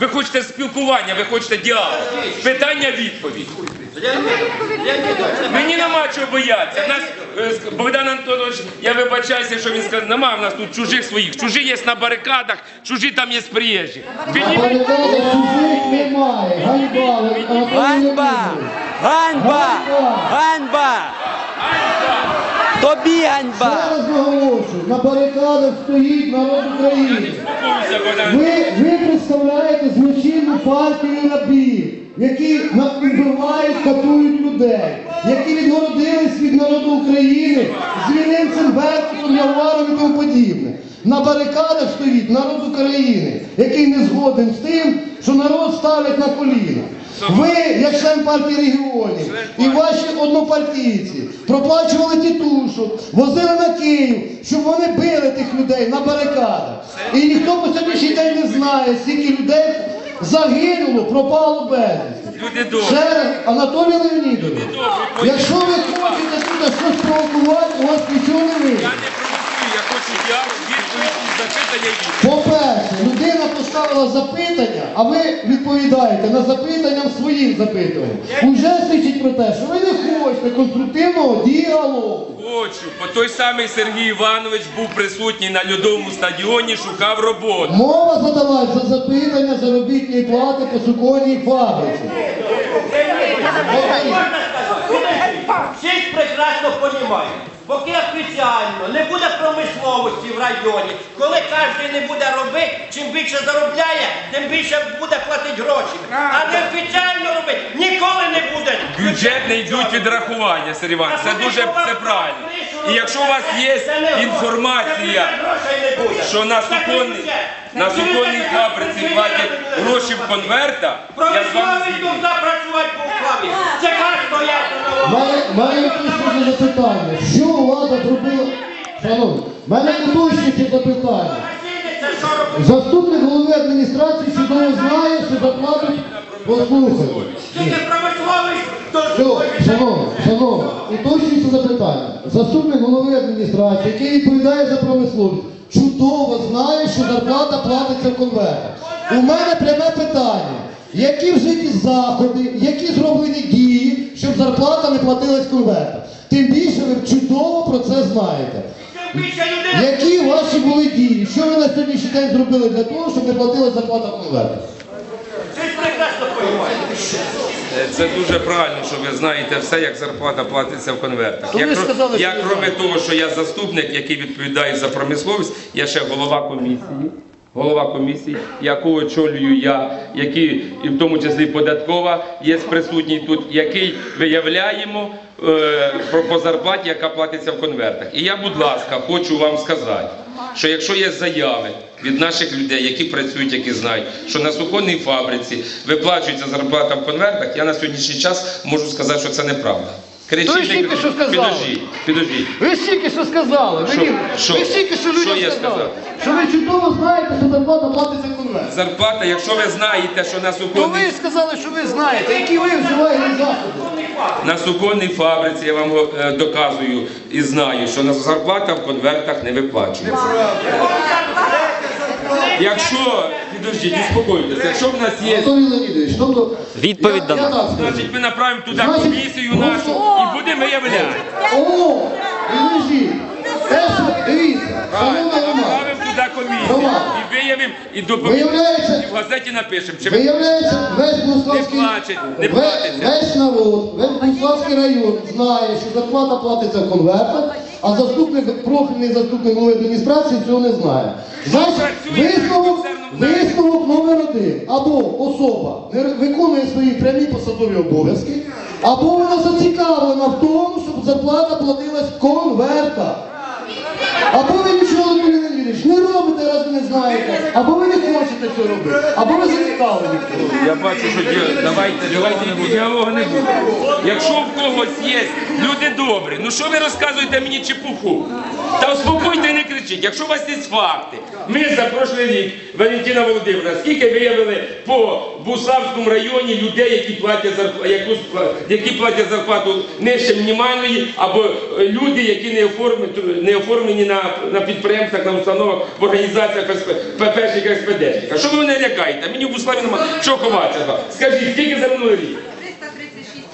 Ви хочете спілкування, ви хочете діалог. Питання відповідь. Мені нема чого боятися. Нас е, Богдан Антонович, я вибачаюся, що він сказав, нема в нас тут чужих своїх. Чужі є на барикадах, чужі там є приїжджі. Підніміть Барикади чужих немає. Ганьба. Ганьба! Ганьба! Ганьба! Тобі ганьба! Ще раз наголошую, на барикадах стоїть народ України. Ви, ви представляєте злочинну партію рабів, які вбивають, катують людей, які відгородились від народу України з Вілинцем, Беркутом, Яваром і тому подібне. На барикадах стоїть народ України, який не згоден з тим, що народ ставлять на коліна. Ви, як член партії регіонів, і ваші однопартійці проплачували тітушок, возили на Київ, щоб вони били тих людей на барикадах. І ніхто по сьогоднішній день не знає, скільки людей загинуло, пропало безвісти. Ще раз, Анатолій Леонідович, якщо ви хочете тут щось провокувати, у вас нічого не вийде. Я не провокую, я хочу діалог, відповідь запитання. По-перше, поставила запитання, а ви відповідаєте на запитанням своїм запитанням. Уже свідчить про те, що ви не хочете конструктивного діалогу. Хочу, бо той самий Сергій Іванович був присутній на льодовому стадіоні, шукав роботу. Мова задалась за запитання заробітної плати по суконній фабриці. Прекрасно розуміють, поки офіціально не буде промисловості в районі, коли кожен не буде робити, чим більше заробляє, тим більше буде платити гроші. А не офіціально робити ніколи не буде. Бюджет не йдуть відрахування, Сергій Іванович, це дуже це правильно. І якщо у вас є інформація, що на суконній, на суконній фабриці платять гроші в конвертах, я з вами згідний. Ухвалі. Це як стояти на У новому. Мене, уточнює запитання. Що влада зробила? Шановні, мене уточнюється запитання. Заступник голови адміністрації чудово знає, що заплатить. Послухайте. Тільки промисловість, то шановні, шановні, уточнюється запитання. Заступник голови адміністрації, який відповідає за промисловість, чудово знає, що зарплата платиться в конвертах. У мене пряме питання. Які вжиті заходи, які зроблені дії, щоб зарплата не платилась в конвертах? Тим більше ви чудово про це знаєте. Які ваші були дії? Що ви на сьогоднішній день зробили для того, щоб не платилась зарплата в конвертах? Це дуже правильно, що ви знаєте все, як зарплата платиться в конвертах. Сказали, як кроме того, що я заступник, який відповідає за промисловість, я ще голова комісії. Голова комісії, яку очолюю я, який і в тому числі податкова є присутній тут, який виявляємо е, по зарплаті, яка платиться в конвертах. І я, будь ласка, хочу вам сказати, що якщо є заяви від наших людей, які працюють, які знають, що на суконній фабриці виплачується зарплата в конвертах, я на сьогоднішній час можу сказати, що це неправда. Кричіть, То не ж тільки кричіть. що сказали. Підождіть, підождіть. Ви стільки що сказали, Що? мені, Що? ви стільки що людям Що я сказали, сказав? що ви чудово знаєте, що зарплата платиться конверт. Зарплата, якщо ви знаєте, що на То суконній ви сказали, що ви знаєте, які ви вживаєте заходи. На суконній фабриці я вам е, доказую і знаю, що на зарплата в конвертах не виплачується. Якщо, підождіть, успокойтеся, якщо в нас є, Анатолій Леонідович, тобто... Відповідь дана. так скажу. значить ми направимо туди Значить, комісію ну, нашу і будемо виявляти. О. Те, що, дивіться, шановна громада, направимо туди комісію Роман. і виявимо, і доповімо, Виявляється- і в газеті напишемо. Чи ви виявляється, весь Богуславський... Не плачуть, не весь- платиться. Весь народ, весь Богуславський район знає, що зарплата платиться в конвертах, а заступник, профільний заступник голови адміністрації цього не знає. Значить, висновок, висновок номер один. Або особа не виконує свої прямі посадові обов'язки, або вона зацікавлена в тому, щоб зарплата платилась конверта. Або ви нічого Анатолій не робите, раз ви не знаєте, або ви не хочете цього робити, або ви зацікавлені. Я бачу, що ді- давайте, давайте діалогу не буде. Якщо в когось є люди добрі, ну що ви розказуєте мені чепуху? Та успокойте і не кричіть. Якщо у вас є факти, Ми за прошлий рік, Валентина Володимирівна, скільки виявили по Буславському районі людей, які платять зарплату, які платять зарплату нижче мінімальної, або е, люди, які не оформлені, не оформлені на, на підприємствах, на установах, в організаціях ППшниках, СПДшниках. Що ви мене лякаєте? Мені в Буславі немає чого ховатися. Скажіть, скільки за минулий рік?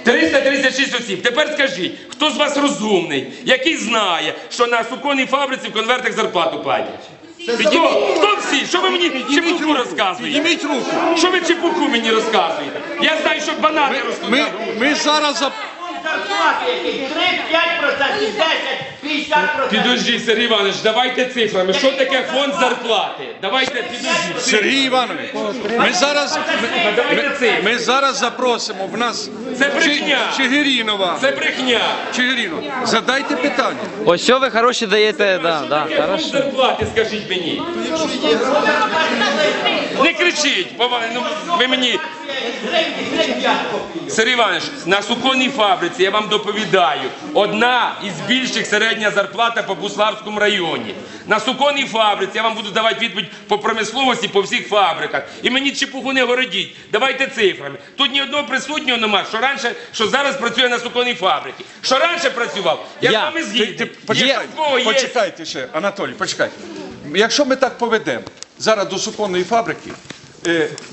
336 осіб. Тепер скажіть, хто з вас розумний, який знає, що на суконній фабриці в конвертах зарплату платять? Підніміть. Хто всі? Що ви мені чепуху розказуєте? Підніміть руку. Що ви чепуху мені розказуєте? Я знаю, що банани ростуть. Ми, на ми зараз за Зарплати які? 3-5%, 10, 50%. Підожди, Сергій Іванович, давайте цифрами. Що таке фонд зарплати? Давайте підожди. Сергій Іванович. Ми зараз ми, Давайте цифри. ми зараз запросимо в нас Це брехня. Чи- Чигирінова. Це брехня. Чигирінова. Задайте питання. Ось що ви хороші даєте, да, да, Таке фонд хорошо. зарплати, скажіть мені. Не кричіть, пова- ну, ви мені. Сергій Іванович, на суконній фабриці я вам доповідаю, одна із більших середня зарплата по Буславському районі. На суконній фабриці я вам буду давати відповідь по промисловості по всіх фабриках. І мені чепуху не городіть. Давайте цифрами. Тут ні одного присутнього нема, що раніше, що зараз працює на суконній фабриці. Що раніше працював, я, з вами згідний. Є, почекайте, в є почекайте ще, Анатолій, почекайте. Якщо ми так поведемо зараз до суконної фабрики,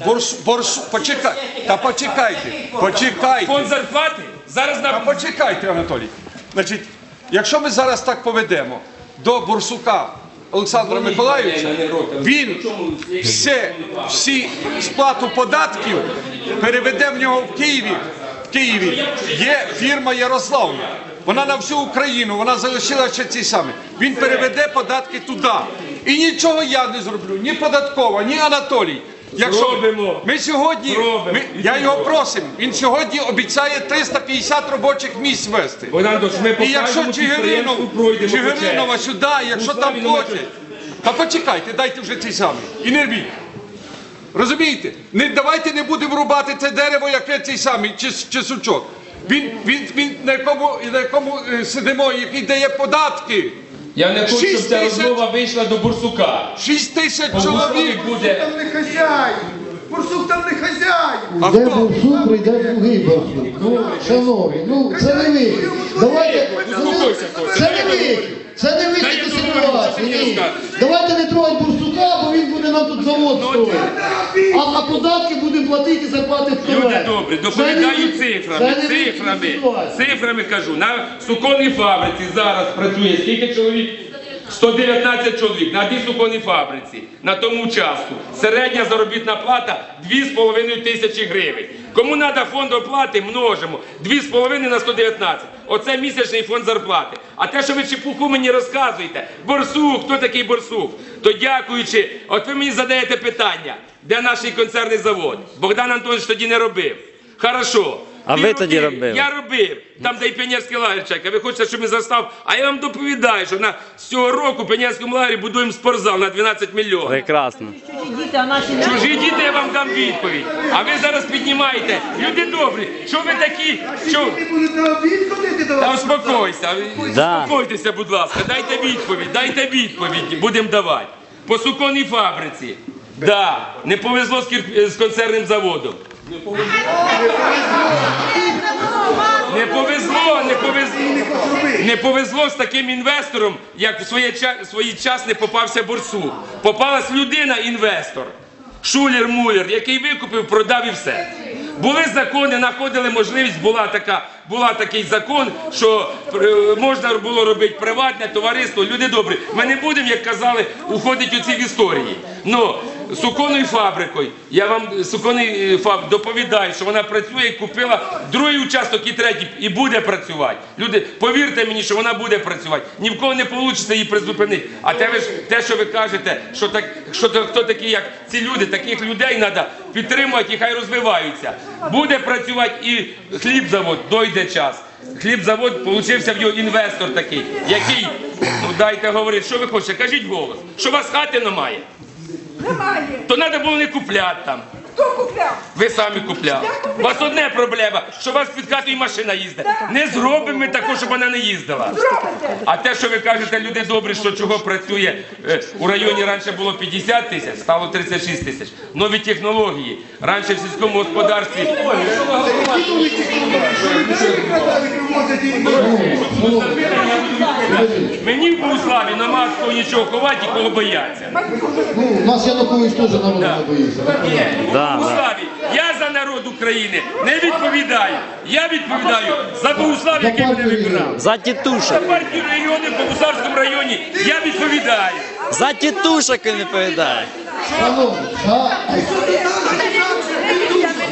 борс, борс, почекай, та почекайте, почекайте. фонд зарплати? Зараз Та на почекайте, Анатолій. Значить, якщо ми зараз так поведемо до Борсука Олександра Миколаївича, він все, всі сплату податків переведе в нього в Києві. В Києві є фірма Ярославна. Вона на всю Україну, вона залишила ще ці самі. Він переведе податки туди. І нічого я не зроблю, ні податкова, ні Анатолій. Якщо Зробимо. ми сьогодні, ми, я його просимо, він сьогодні обіцяє 350 робочих місць вести. Богдан ми І якщо Чигиринов, Чигиринова сюди, якщо там нема та почекайте, дайте вже цей самий. І не рвіть. Розумієте? Не, давайте не будемо рубати це дерево, яке цей самий, чи, чи сучок. Він, він, він на якому, на якому е, сидимо, який дає податки. Я не хочу, щоб ця розмова вийшла до Бурсука. Шість тисяч чоловік. Буде. Там не хазяїн! Бурсук там не хазяїн! А бурсук, прийде другий бурсук. Ну, шановні, ну це не ви. Давайте, це не ви. Це не вихід мені. Давайте не трогати борсука, бо він буде нам тут завод строїти. А, а податки будемо платити і зарплати вперед. Люди добрі, доповідаю цифрами, цифрами, цифрами кажу. На суконній фабриці зараз працює скільки чоловік? 119 чоловік на тій суконній фабриці, на тому участку. Середня заробітна плата 2,5 тисячі гривень. Кому треба фонд оплати, множимо. 2,5 на 119. Оце місячний фонд зарплати. А те, що ви чепуху мені розказуєте, борсук, хто такий борсук? То дякуючи, от ви мені задаєте питання, де наш концерний завод? Богдан Антонович тоді не робив. Хорошо. А ви тоді робили. Я робив. Там, де і піонерський лагерь чекає. Ви хочете, щоб він застав? А я вам доповідаю, що на з цього року в піонерському лагері будуємо спортзал на 12 мільйонів. Прекрасно. діти, а наші не Чужі діти, я вам дам відповідь. А ви зараз піднімаєте. Люди добрі, що ви такі? Що... Обід ходити до Та вас? успокойся, Да. успокойтеся, будь ласка, дайте відповідь, дайте відповідь, будемо давати. По суконній фабриці. Да, не повезло з, кір- з концерним заводом. Не повезло, не повезло. Не повезло з таким інвестором, як в своє, ча- свій час не попався борсук. Попалась людина, інвестор, шулер-мулер, який викупив, продав і все. Були закони, знаходили можливість, була така, була такий закон, що е, можна було робити приватне товариство. Люди добрі. Ми не будемо, як казали, уходити у ці історії. Но суконною фабрикою, я вам суконний е, фаб доповідаю, що вона працює і купила другий участок і третій, і буде працювати. Люди, повірте мені, що вона буде працювати. Ні в кого не вийде її призупинити. А те, ви ж, те, що ви кажете, що, так, що хто такі, як ці люди, таких людей треба підтримувати і хай розвиваються. Буде працювати і хлібзавод, дойде час. Хлібзавод, получився в нього інвестор такий, який, ну дайте говорити, що ви хочете, кажіть голос, що у вас хати немає. Немає. То треба було не купляти там. Хто купляв? Ви самі купляли. У вас одне проблема, що у вас під хатою машина їздить. Не зробимо ми такого, щоб вона не їздила. Зробите. А те, що ви кажете, люди добрі, що чого працює е, у районі раніше було 50 тисяч, стало 36 тисяч. Нові технології. Раніше в сільському господарстві мені в Богуславі з кого нічого ховати і кого бояться. Ну, у нас Янукович теж народу не боїться. Да, Богуславі, я за народ України не відповідаю. Я відповідаю за Богуслав, який мене вибирав. За За тітушок. партію регіонів в Богуславському районі я відповідаю. За тітушок він відповідає. Шановні,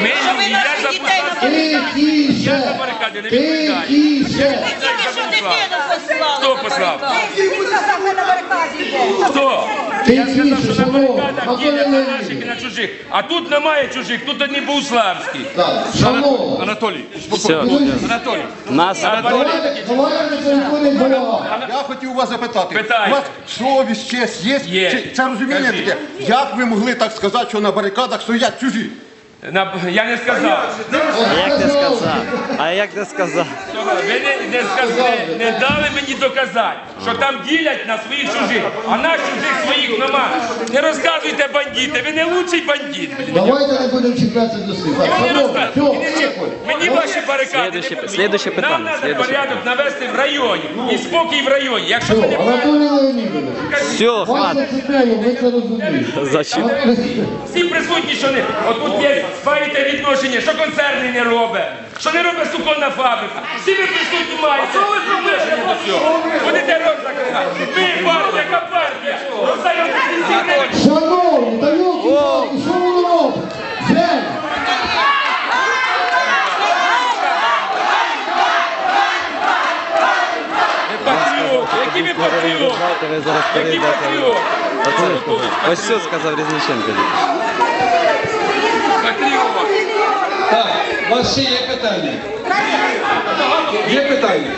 Ми, я за Богуславський Я за барикади не відповідаю. тихіше. Він йде. Хто? Я сказав, що на барикадах Анатолій на наших і на чужих. А тут немає чужих, тут одні Богуславські. Так, шановні, Анатолій, Все. Анатолій. Нас не до. Я хотів вас запитати. Питаю. У вас совість, честь є? Є. Чи це розуміння Кажіть. таке? Як ви могли так сказати, що на барикадах стоять чужі? На- Я не сказав. А як ти сказав? А як ти сказав? Ви не, не, сказали, не дали мені доказати, що там ділять на своїх чужих, а на чужих своїх нема. Не розказуйте бандити, ви не лучший бандит. Давайте не будемо чіплятися до слів. Мені, мені ваші барикади. не Слідуще- потрібні. слідуще питання, Нам треба порядок навести в районі і спокій в районі. Якщо ви все, не Анатолій Леонідович. Все, ви це розумієте. Зачем? всі присутні, що не отут є маєте відношення, що концерни не робить, що не робить суконна фабрика. Всі ви присутні маєте відношення до цього. Будете рот закривати. Ви партія, яка партія? Гривень. Шановні, та йолки що воно робить? Земля. Патріоти, які ви патріоти? Які патріоти? Ось все сказав Різниченко. Патріоти. Так, у вас ще є питання? Є питання?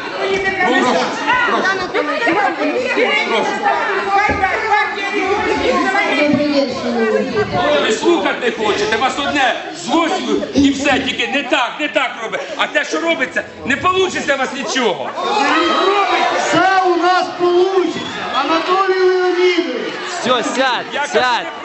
Ви слухати не хочете, вас одне злость і все, тільки не так, не так робить. А те, що робиться, не вийде у вас нічого. Все у нас вийде. Анатолій Леонідович. Все, сядь, сядь.